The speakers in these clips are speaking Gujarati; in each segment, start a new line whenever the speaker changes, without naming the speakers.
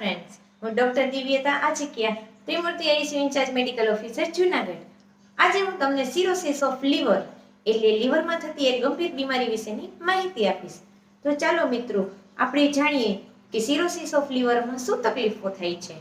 ફ્રેન્ડ્સ હું doctor Divyata Achikiya Trimurti ICU incharge medical officer Junagadh. આજે હું તમને સિરોસિસ ઓફ લીવર એટલે લીવરમાં થતી એક ગંભીર બીમારી વિશેની માહિતી આપીશ. તો ચાલો મિત્રો, આપણે જાણીએ કે સિરોસિસ ઓફ લીવરમાં શું તકલીફો થાય છે.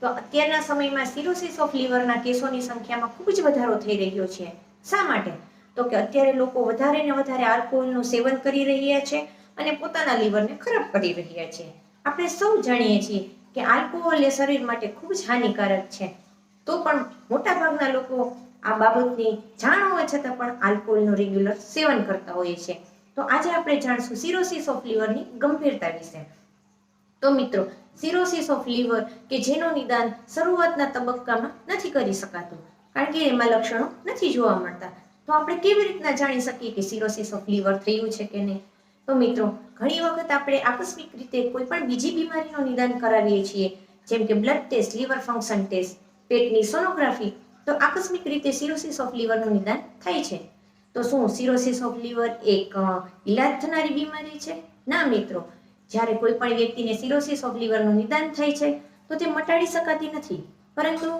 તો અત્યારના સમયમાં સિરોસિસ ઓફ લીવરના કેસોની સંખ્યામાં ખૂબ જ વધારો થઈ રહ્યો છે. શા માટે? તો કે અત્યારે લોકો વધારે ને વધારે આલ્કોહોલનું સેવન કરી રહ્યા છે અને પોતાના લીવરને ખરાબ કરી રહ્યા છે. આપણે સૌ જાણીએ છીએ કે આલ્કોહોલ એ શરીર માટે ખૂબ જ હાનિકારક છે. તો પણ મોટાભાગના લોકો આ બાબતની જાણ હોવા છતાં પણ આલ્કોહોલનું રેગ્યુલર સેવન કરતા હોઈએ છે. તો આજે આપણે જાણશું સિરોસિસ ઓફ લીવરની ગંભીરતા વિશે. તો મિત્રો સિરોસિસ ઓફ લીવર કે જેનું નિદાન શરૂઆતના તબક્કામાં નથી કરી શકાતું, કારણ કે એમાં લક્ષણો નથી જોવા મળતા. તો આપણે કેવી રીતના જાણી શકીએ કે સિરોસિસ ઓફ લીવર થયું છે કે નહીં? તો મિત્રો ઘણી વખત આપણે આકસ્મિક રીતે કોઈ પણ બીજી બીમારીનું નિદાન કરાવીએ છીએ, જેમ કે blood test liver function test પેટની સોનોગ્રાફી તો આકસ્મિક રીતે સિરોસિસ ઓફ લીવરનું નિદાન થાય છે. તો શું સિરોસિસ ઓફ લીવર એક ઇલાજ થનારી બીમારી છે? ના, મિત્રો. જ્યારે કોઈ પણ વ્યક્તિને સિરોસિસ ઓફ લીવરનું નિદાન થાય છે, તો તે મટાડી શકાતી નથી. પરંતુ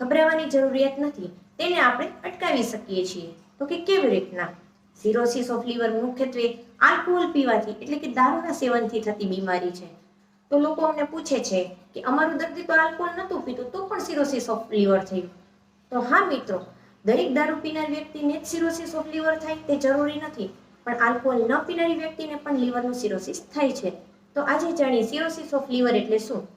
ગભરાવાની જરૂરિયાત નથી. તેને આપણે અટકાવી શકીએ છીએ. તો કે કેવી રીતના? સિરોસિસ ઓફ લીવર મુખ્યત્વે આલ્કોહોલ પીવાથી, એટલે કે દારૂના સેવનથી થતી બીમારી છે. તો લોકો અમને પૂછે છે કે અમારું દર્દી તો આલ્કોહોલ નહોતું પીતું, તો પણ સિરોસિસ ઓફ લીવર થયું. તો હા મિત્રો, દરેક દારૂ પીનાર વ્યક્તિને જ સિરોસિસ ઓફ લીવર થાય તે જરૂરી નથી. પણ આલ્કોહોલ ન પીનારી વ્યક્તિને પણ લીવરનું સિરોસિસ થાય છે. તો આજે જાણીએ સિરોસિસ ઓફ લીવર એટલે શું?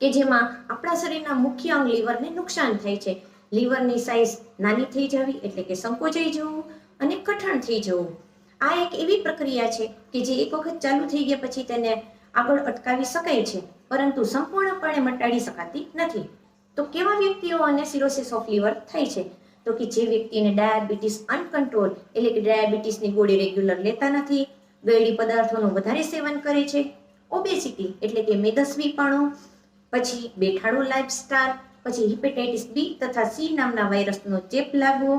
કે જેમાં આપણા શરીરના મુખ્ય અંગ લીવરને નુકસાન થાય છે. લીવરની સાઇઝ નાની થઈ જવી, એટલે કે સંકોચાઈ જવું અને કઠણ થઈ જવું. આ એક એવી પ્રક્રિયા છે કે જે એક વખત ચાલુ થઈ ગયા પછી તેને આગળ અટકાવી શકાય છે, પરંતુ સંપૂર્ણપણે મટાડી શકાતી નથી. તો કેવા વ્યક્તિઓ અને સિરોસિસ ઓફ લીવર થાય છે? તો કે જે વ્યક્તિને ડાયાબિટીસ અનકન્ટ્રોલ એટલે કે ડાયાબિટીસની ગોળી રેગ્યુલર લેતા નથી ગળી પદાર્થોનું વધારે સેવન કરે છે ઓબેસિટી એટલે કે મેદસ્વીપણું, પછી બેઠાડું લાઇફસ્ટાઇલ પછી હિપેટાઇટિસ બી તથા સી નામના વાયરસનો ચેપ લાગવો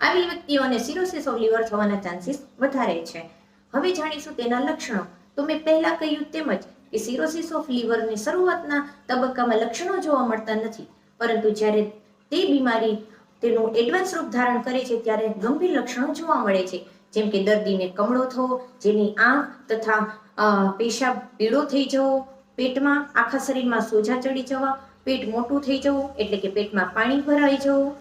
આવી વ્યક્તિઓને સિરોસિસ ઓફ લિવર થવાના ચાન્સીસ વધારે છે. હવે જાણીશું તેના લક્ષણો. તો મેં પહેલા કહ્યું તેમજ કે સિરોસિસ ઓફ લિવરની શરૂઆતના તબક્કામાં લક્ષણો જોવા મળતા નથી. પરંતુ જ્યારે તે બીમારી તેનું એડવાન્સ રૂપ ધારણ કરે છે, ત્યારે ગંભીર લક્ષણો જોવા મળે છે. જેમ કે દર્દીને કમળો થવો, જેની આંખ તથા પેશાબ પીળો થઈ જવો, પેટમાં આખા શરીરમાં સોજા ચડી જવા, પેટ મોટું થઈ જવું, એટલે કે પેટમાં પાણી ભરાઈ જવું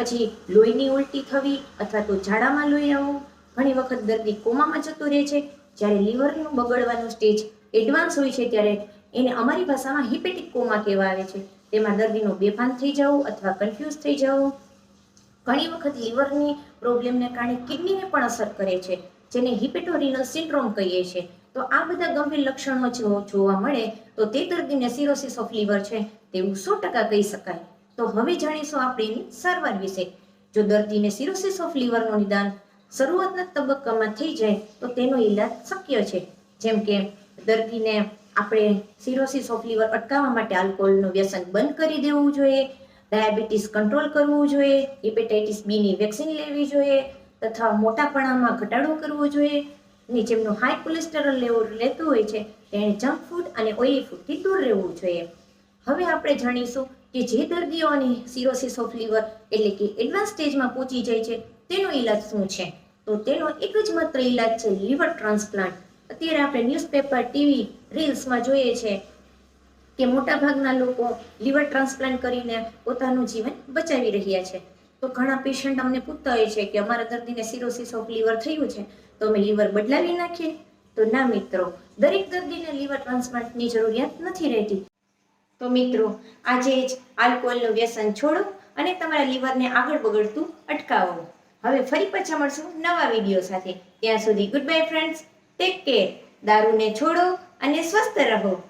પછી લોહીની ઉલટી થવી અથવા તો ઝાડામાં લોહી આવવું ઘણી વખત દર્દી કોમામાં જતો રહે છે. જ્યારે લીવરનું બગડવાનું સ્ટેજ એડવાન્સ હોય છે ત્યારે એને અમારી ભાષામાં હિપેટિક કોમા કહેવા આવે છે. તેમાં દર્દીનો બેભાન થઈ જવું અથવા કન્ફ્યુઝ થઈ જવું ઘણી વખત લીવરની પ્રોબ્લેમને કારણે કિડનીને પણ અસર કરે છે, જેને હિપેટોરિનલ સિન્ડ્રોમ કહીએ છીએ તો આ બધા ગંભીર લક્ષણો જોવા મળે, તો તે દર્દીને સિરોસિસ ઓફ લીવર છે, તેવું સો ટકા કહી શકાય. તો હવે જાણીશું આપણે એની સારવાર વિશે. જો દર્દીને સિરોસિસ ઓફ લીવરનું નિદાન શરૂઆતના તબક્કામાં થઈ જાય, તો તેનો ઈલાજ શક્ય છે. જેમ કે દર્દીને આપણે સિરોસિસ ઓફ લીવર અટકાવવા માટે આલ્કોહોલનું વ્યસન બંધ કરી દેવું જોઈએ, ડાયાબિટીસ કંટ્રોલ કરવું જોઈએ, હિપેટાઇટિસ બીની વેક્સિન લેવી જોઈએ, તથા મોટાપણામાં ઘટાડો કરવો જોઈએ. અને જેમનું હાઈ કોલેસ્ટેરોલ લેવું લેતું હોય છે, તેણે જંક ફૂડ અને ઓઇલી ફૂડથી દૂર રહેવું જોઈએ. હવે આપણે જાણીશું કે જે દર્દીઓને સિરોસિસ ઓફ લીવર એટલે કે એડવાન્સ સ્ટેજમાં પહોંચી જાય છે, તેનો ઈલાજ શું છે? તો તેનો એક જ માત્ર ઈલાજ છે લીવર ટ્રાન્સપ્લાન્ટ અત્યારે આપણે ન્યૂઝપેપર ટીવી રીલ્સમાં જોઈએ છે કે મોટાભાગના લોકો લીવર ટ્રાન્સપ્લાન્ટ કરીને પોતાનું જીવન બચાવી રહ્યા છે. તો ઘણા પેશન્ટ અમને પૂછતા હોય છે કે અમારા દર્દીને સિરોસિસ ઓફ લીવર થયું છે, તો અમે લીવર બદલાવી નાખીએ. તો ના મિત્રો, દરેક દર્દીને લીવર ટ્રાન્સપ્લાન્ટની જરૂરિયાત નથી રહેતી. તો મિત્રો, આજે જ આલ્કોહોલનું વ્યસન છોડો અને તમારા લીવરને આગળ બગડતું અટકાવો. હવે ફરી પાછા મળશું નવા વીડિયો સાથે. ત્યાં સુધી good bye friends take care દારૂને છોડો અને સ્વસ્થ રહો.